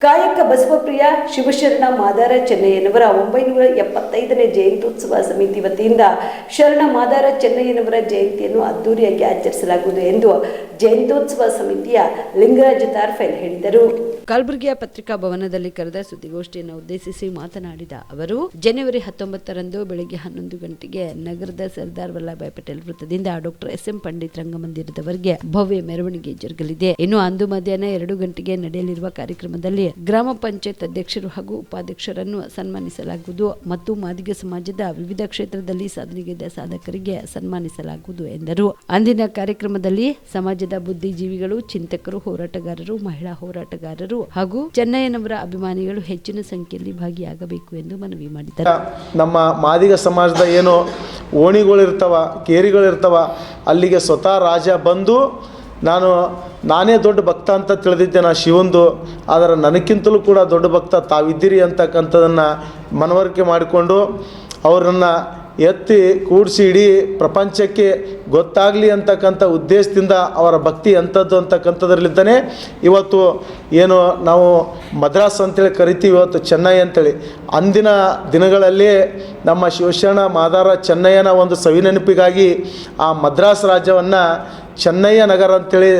Guy ಕಾಯಕ ಬಸವಪ್ರಿಯ ಶಿವಶರಣ ಮಾದಾರ ಚೆನ್ನಯ್ಯನವರ ಒಂಬೈನೂರ ಎಪ್ಪತ್ತೈದನೇ ಜಯಂತ್ಯುತ್ಸವ ಸಮಿತಿ ವತಿಯಿಂದ ಶರಣ ಮಾದಾರ ಚೆನ್ನಯ್ಯನವರ ಜಯಂತಿಯನ್ನು ಅದ್ದೂರಿಯಾಗಿ ಆಚರಿಸಲಾಗುವುದು ಎಂದು ಜಯಂತ್ಯೋತ್ಸವ ಸಮಿತಿಯ ಲಿಂಗರಾಜ ತಾರ್ಫೆಲ್ ಹೇಳಿದರು. ಕಲಬುರಗಿಯ ಪತ್ರಿಕಾ ಭವನದಲ್ಲಿ ಕರೆದ ಸುದ್ದಿಗೋಷ್ಠಿಯನ್ನು ಉದ್ದೇಶಿಸಿ ಮಾತನಾಡಿದ ಅವರು, ಜನವರಿ ಹತ್ತೊಂಬತ್ತರಂದು ಬೆಳಗ್ಗೆ ಹನ್ನೊಂದು ಗಂಟೆಗೆ ನಗರದ ಸರ್ದಾರ್ ವಲ್ಲಭಾಯ್ ಪಟೇಲ್ ವೃತ್ತದಿಂದ ಡಾಕ್ಟರ್ ಎಸ್ ಎಂ ಪಂಡಿತ್ ರಂಗಮಂದಿರದವರೆಗೆ ಭವ್ಯ ಮೆರವಣಿಗೆ ಜರುಗಲಿದೆ. ಇನ್ನು ಅಂದು ಮಧ್ಯಾಹ್ನ ಎರಡು ಗಂಟೆಗೆ ನಡೆಯಲಿರುವ ಕಾರ್ಯಕ್ರಮದಲ್ಲಿ ಗ್ರಾಮ ಪಂಚಾಯತ್ ಅಧ್ಯಕ್ಷರು ಹಾಗೂ ಉಪಾಧ್ಯಕ್ಷರನ್ನು ಸನ್ಮಾನಿಸಲಾಗುವುದು ಮತ್ತು ಮಾದಿಗ ಸಮಾಜದ ವಿವಿಧ ಕ್ಷೇತ್ರದಲ್ಲಿ ಸಾಧನೆಗೈದ ಸಾಧಕರಿಗೆ ಸನ್ಮಾನಿಸಲಾಗುವುದು ಎಂದರು. ಅಂದಿನ ಕಾರ್ಯಕ್ರಮದಲ್ಲಿ ಸಮಾಜದ ಬುದ್ಧಿಜೀವಿಗಳು, ಚಿಂತಕರು, ಹೋರಾಟಗಾರರು, ಮಹಿಳಾ ಹೋರಾಟಗಾರರು ಹಾಗೂ ಚೆನ್ನಯ್ಯನವರ ಅಭಿಮಾನಿಗಳು ಹೆಚ್ಚಿನ ಸಂಖ್ಯೆಯಲ್ಲಿ ಭಾಗಿಯಾಗಬೇಕು ಎಂದು ಮನವಿ ಮಾಡಿದರು. ನಮ್ಮ ಮಾದಿಗ ಸಮಾಜದ ಏನು ಓಣಿಗಳಿರ್ತವ, ಕೇರಿಗಳಿರ್ತವ, ಅಲ್ಲಿಗೆ ಸ್ವತಃ ರಾಜ ಬಂದು ನಾನು, ನಾನೇ ದೊಡ್ಡ ಭಕ್ತ ಅಂತ ತಿಳಿದಿದ್ದೆ ನಾ ಶಿವಂದು, ಆದರೆ ನನಗಿಂತಲೂ ಕೂಡ ದೊಡ್ಡ ಭಕ್ತ ತಾವಿದ್ದೀರಿ ಅಂತಕ್ಕಂಥದನ್ನು ಮನವರಿಕೆ ಮಾಡಿಕೊಂಡು ಅವರನ್ನು ಎತ್ತಿ ಕೂಡಿಸಿ ಇಡೀ ಪ್ರಪಂಚಕ್ಕೆ ಗೊತ್ತಾಗಲಿ ಅಂತಕ್ಕಂಥ ಉದ್ದೇಶದಿಂದ ಅವರ ಭಕ್ತಿ ಎಂಥದ್ದು ಅಂತಕ್ಕಂಥದ್ರಲ್ಲಿದ್ದಾನೆ. ಇವತ್ತು ಏನು ನಾವು ಮದ್ರಾಸ್ ಅಂತೇಳಿ ಕರಿತೀವಿ ಇವತ್ತು ಚೆನ್ನೈ ಅಂತೇಳಿ. ಅಂದಿನ ದಿನಗಳಲ್ಲಿ ನಮ್ಮ ಶಿವಶರಣ ಮಾದಾರ ಚೆನ್ನಯ್ಯನ ಒಂದು ಸವಿನೆನಪಿಗಾಗಿ ಆ ಮದ್ರಾಸ್ ರಾಜ್ಯವನ್ನು ಚೆನ್ನಯ್ಯ ನಗರ ಅಂತೇಳಿ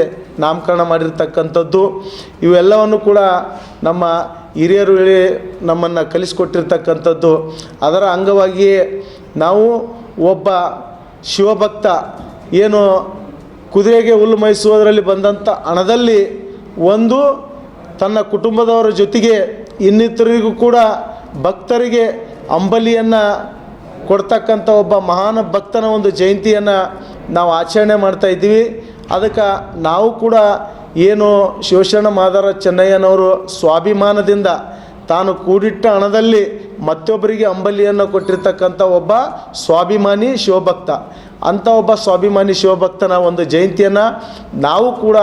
ನಾಮಕರಣ ಮಾಡಿರ್ತಕ್ಕಂಥದ್ದು. ಇವೆಲ್ಲವನ್ನು ಕೂಡ ನಮ್ಮ ಹಿರಿಯರು ಹೇಳಿ ನಮ್ಮನ್ನು ಕಲಿಸಿಕೊಟ್ಟಿರ್ತಕ್ಕಂಥದ್ದು. ಅದರ ಅಂಗವಾಗಿಯೇ ನಾವು ಒಬ್ಬ ಶಿವಭಕ್ತ, ಏನು ಕುದುರೆಗೆ ಹುಲ್ಲು ಮೈಸುವುದರಲ್ಲಿ ಬಂದಂಥ ಹಣದಲ್ಲಿ ಒಂದು ತನ್ನ ಕುಟುಂಬದವರ ಜೊತೆಗೆ ಇನ್ನಿತರಿಗೂ ಕೂಡ ಭಕ್ತರಿಗೆ ಅಂಬಲಿಯನ್ನು ಕೊಡ್ತಕ್ಕಂಥ ಒಬ್ಬ ಮಹಾನ್ ಭಕ್ತನ ಒಂದು ಜಯಂತಿಯನ್ನು ನಾವು ಆಚರಣೆ ಮಾಡ್ತಾ ಇದ್ದೀವಿ. ಅದಕ್ಕೆ ನಾವು ಕೂಡ ಏನು ಶಿವಶರಣ ಮಾದಾರ ಚೆನ್ನಯ್ಯನವರು ಸ್ವಾಭಿಮಾನದಿಂದ ತಾನು ಕೂಡಿಟ್ಟ ಹಣದಲ್ಲಿ ಮತ್ತೊಬ್ಬರಿಗೆ ಅಂಬಲಿಯನ್ನು ಕೊಟ್ಟಿರ್ತಕ್ಕಂಥ ಒಬ್ಬ ಸ್ವಾಭಿಮಾನಿ ಶಿವಭಕ್ತ. ಅಂಥ ಒಬ್ಬ ಸ್ವಾಭಿಮಾನಿ ಶಿವಭಕ್ತನ ಒಂದು ಜಯಂತಿಯನ್ನು ನಾವು ಕೂಡ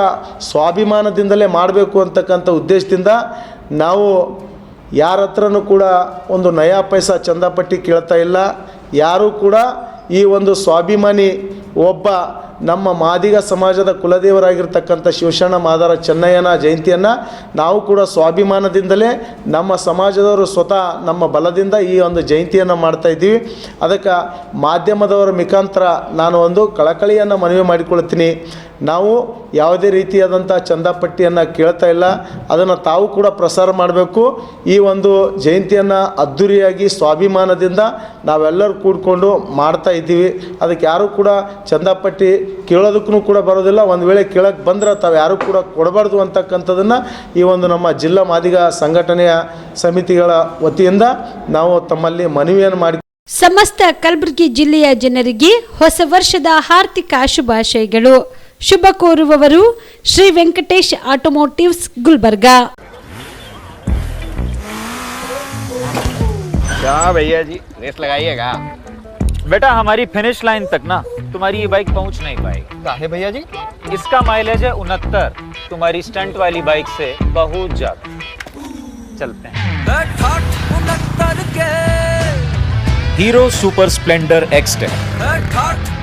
ಸ್ವಾಭಿಮಾನದಿಂದಲೇ ಮಾಡಬೇಕು ಅಂತಕ್ಕಂಥ ಉದ್ದೇಶದಿಂದ ನಾವು ಯಾರ ಹತ್ರನೂ ಕೂಡ ಒಂದು ನಯಾ ಪೈಸ ಚಂದಾಪಟ್ಟಿ ಕೇಳ್ತಾ ಇಲ್ಲ. ಯಾರೂ ಕೂಡ ಈ ಒಂದು ಸ್ವಾಭಿಮಾನಿ ಒಬ್ಬ ನಮ್ಮ ಮಾದಿಗ ಸಮಾಜದ ಕುಲದೇವರಾಗಿರ್ತಕ್ಕಂಥ ಶಿವಶರಣ ಮಾದಾರ ಚೆನ್ನಯ್ಯನ ಜಯಂತಿಯನ್ನು ನಾವು ಕೂಡ ಸ್ವಾಭಿಮಾನದಿಂದಲೇ ನಮ್ಮ ಸಮಾಜದವರು ಸ್ವತಃ ನಮ್ಮ ಬಲದಿಂದ ಈ ಒಂದು ಜಯಂತಿಯನ್ನು ಮಾಡ್ತಾ ಇದ್ದೀವಿ. ಅದಕ್ಕೆ ಮಾಧ್ಯಮದವರ ಮುಖಾಂತರ ನಾನು ಒಂದು ಕಳಕಳಿಯನ್ನು ಮನವಿ ಮಾಡಿಕೊಳ್ತೀನಿ. ನಾವು ಯಾವುದೇ ರೀತಿಯಾದಂಥ ಚಂದಾಪಟ್ಟಿಯನ್ನು ಕೇಳ್ತಾ ಇಲ್ಲ. ಅದನ್ನು ತಾವು ಕೂಡ ಪ್ರಸಾರ ಮಾಡಬೇಕು. ಈ ಒಂದು ಜಯಂತಿಯನ್ನು ಅದ್ದೂರಿಯಾಗಿ ಸ್ವಾಭಿಮಾನದಿಂದ ನಾವೆಲ್ಲರೂ ಕೂಡಿಕೊಂಡು ಮಾಡ್ತಾ ಇದ್ದೀವಿ. ಅದಕ್ಕೆ ಯಾರೂ ಕೂಡ ಚಂದಾಪಟ್ಟಿ ಕೇಳೋದಕ್ಕೂ ಕೂಡ ಬರೋದಿಲ್ಲ ಒಂದು ವೇಳೆ ಕೇಳಕ್ಕೆ ಬಂದ್ರೆ ತಾವು ಯಾರೂ ಕೂಡ ಕೊಡಬಾರ್ದು ಅಂತಕ್ಕಂಥದ್ದನ್ನು ಈ ಒಂದು ನಮ್ಮ ಜಿಲ್ಲಾ ಮಾದಿಗ ಸಂಘಟನೆಯ ಸಮಿತಿಗಳ ವತಿಯಿಂದ ನಾವು ತಮ್ಮಲ್ಲಿ ಮನವಿಯನ್ನು ಮಾಡಿ ಸಮಸ್ತ ಕಲಬುರಗಿ ಜಿಲ್ಲೆಯ ಜನರಿಗೆ ಹೊಸ ವರ್ಷದ ಹಾರ್ದಿಕ ಶುಭಾಶಯಗಳು ಶುಭ ಕೋರುವವರು ಶ್ರೀ ವೆಂಕಟೇಶ್ ಆಟೋಮೋಟಿವ್ಸ್ ಗುಲ್ಬರ್ಗಾ क्या भैया जी रेस लगाइएगा बेटा हमारी फिनिश लाइन तक ना तुम्हारी ये बाइक पहुँच नहीं पाएगी। काहे भैया जी? इसका माइलेज है उनहत्तर। तुम्हारी स्टंट वाली बाइक से बहुत ज़्यादा। चलते हैं। हीरो सुपर स्प्लेंडर एक्सटेक ठाठ